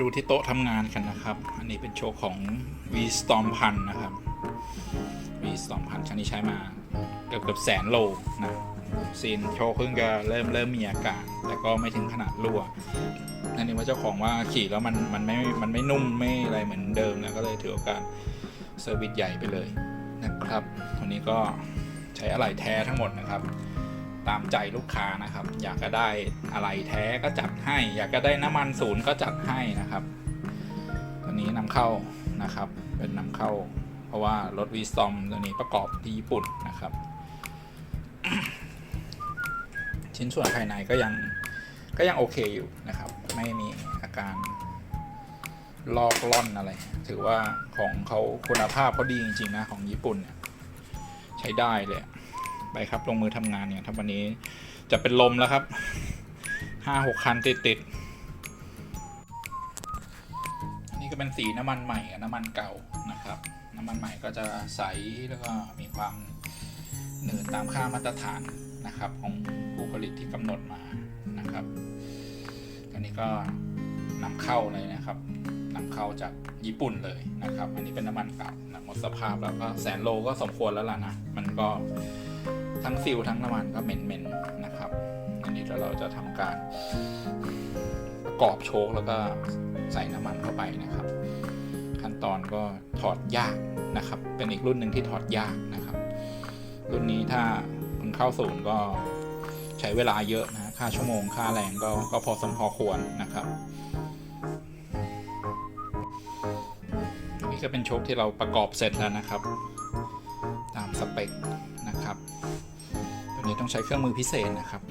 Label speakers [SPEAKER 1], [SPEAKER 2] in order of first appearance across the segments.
[SPEAKER 1] ดูที่โต๊ะทำงานกันนะครับ อันนี้เป็นโชว์ของ V Storm พันนะครับ V Storm พันครั้งนี้ใช้มาเกือบเกือบแสนโลนะซีนโชว์เพิ่งจะเริ่มเริ่มมีอาการ แต่ก็ไม่ถึงขนาดรั่วนั่นนี่ว่าเจ้าของว่าขี่แล้วมันมันไม่มันไม่นุ่มไม่อะไรเหมือนเดิมนะก็เลยถือโอกาสเซอร์วิสใหญ่ไปเลยนะครับวันนี้ก็ใช้อะไหล่แท้ทั้งหมดนะครับ ตามใจลูกค้านะครับ อยากจะได้อะไรแท้ก็จัดให้ อยากจะได้น้ำมันศูนย์ก็จัดให้นะครับตัวนี้นำเข้านะครับ เป็นนำเข้า เพราะว่ารถวีซอมตัวนี้ประกอบที่ญี่ปุ่นนะครับ ชิ้นส่วนภายในก็ยังก็ยังโอเคอยู่นะครับ ไม่มีอาการลอกล่อนอะไร ถือว่าของเขาคุณภาพเขาดีจริงๆนะของญี่ปุ่นเนี่ยใช้ได้เลย ไปครับ ลงมือทำงานเนี่ยครับวันนี้จะเป็นลมแล้วครับห้าหกคันติดติดอันนี้ก็เป็นสีน้ำมันใหม่กับน้ำมันเก่านะครับ น้ำมันใหม่ก็จะใสแล้วก็มีความหนืดตามค่ามาตรฐานนะครับของผู้ผลิตที่กำหนดมานะครับ อันนี้ก็นำเข้าเลยนะครับนำเข้าจากญี่ปุ่นเลยนะครับ อันนี้เป็นน้ำมันเก่าหมดสภาพแล้วก็แสนโลก็สมควรแล้วล่ะนะ มันก็ ทั้งฟิลทั้งน้ำมันก็เหม็นๆนะครับ อันนี้เราจะทำการประกอบโชคแล้วก็ใส่น้ำมันเข้าไปนะครับ ขั้นตอนก็ถอดยากนะครับ เป็นอีกรุ่นหนึ่งที่ถอดยากนะครับ รุ่นนี้ถ้าคุณเข้าศูนย์ก็ใช้เวลาเยอะนะค่าชั่วโมงค่าแรงก็ก็พอสมพอควรนะครับนนี้ก็เป็นโชคที่เราประกอบเสร็จแล้วนะครับ ตามสเปคนะครับ นี้ต้องใช้เครื่องมือพิเศษนะครับ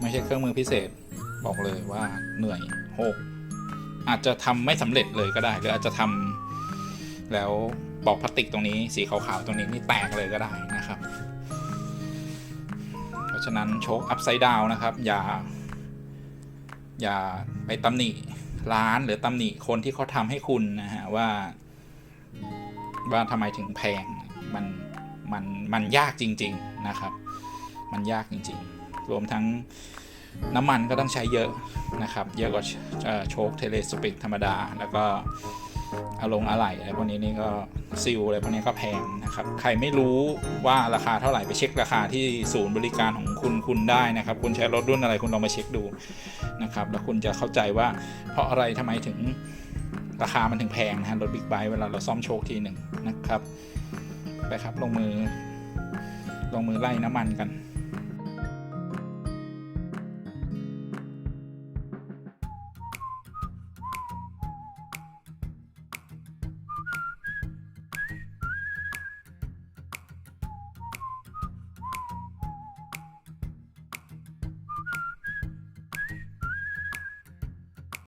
[SPEAKER 1] ไม่ใช่เครื่องมือพิเศษบอกเลยว่าเหนื่อยโหกอาจจะทำไม่สำเร็จเลยก็ได้ หรืออาจจะทำแล้วปอกพลาสติกตรงนี้สีขาวๆตรงนี้นี่แตกเลยก็ได้นะครับ เพราะฉะนั้นโชคอัพไซด์ดาวนะครับ อย่า อย่าไปตำหนิร้านหรือตำหนิคนที่เขาทำให้คุณนะฮะว่า ว่าทำไมถึงแพงมันมันมันยากจริง ๆนะครับ มันยากจริง ๆ รวมทั้งน้ำมันก็ต้องใช้เยอะนะครับ เยอะกว่าโชคเทเลสปิกธรรมดา แล้วก็อารมณ์อะไหล่อะไรพวกนี้นี่ก็ซิลอะไรพวกนี้ก็แพงนะครับ ใครไม่รู้ว่าราคาเท่าไหร่ไปเช็คราคาที่ศูนย์บริการของคุณคุณได้นะครับ คุณใช้รถรุ่นอะไรคุณลองมาเช็คดูนะครับ แล้วคุณจะเข้าใจว่าเพราะอะไรทำไมถึงราคามันถึงแพงนะฮะรถบิ๊กไบค์เวลาเราซ่อมโชคทีหนึ่งนะครับ ไปครับลงมือลงมือไล่น้ำมันกัน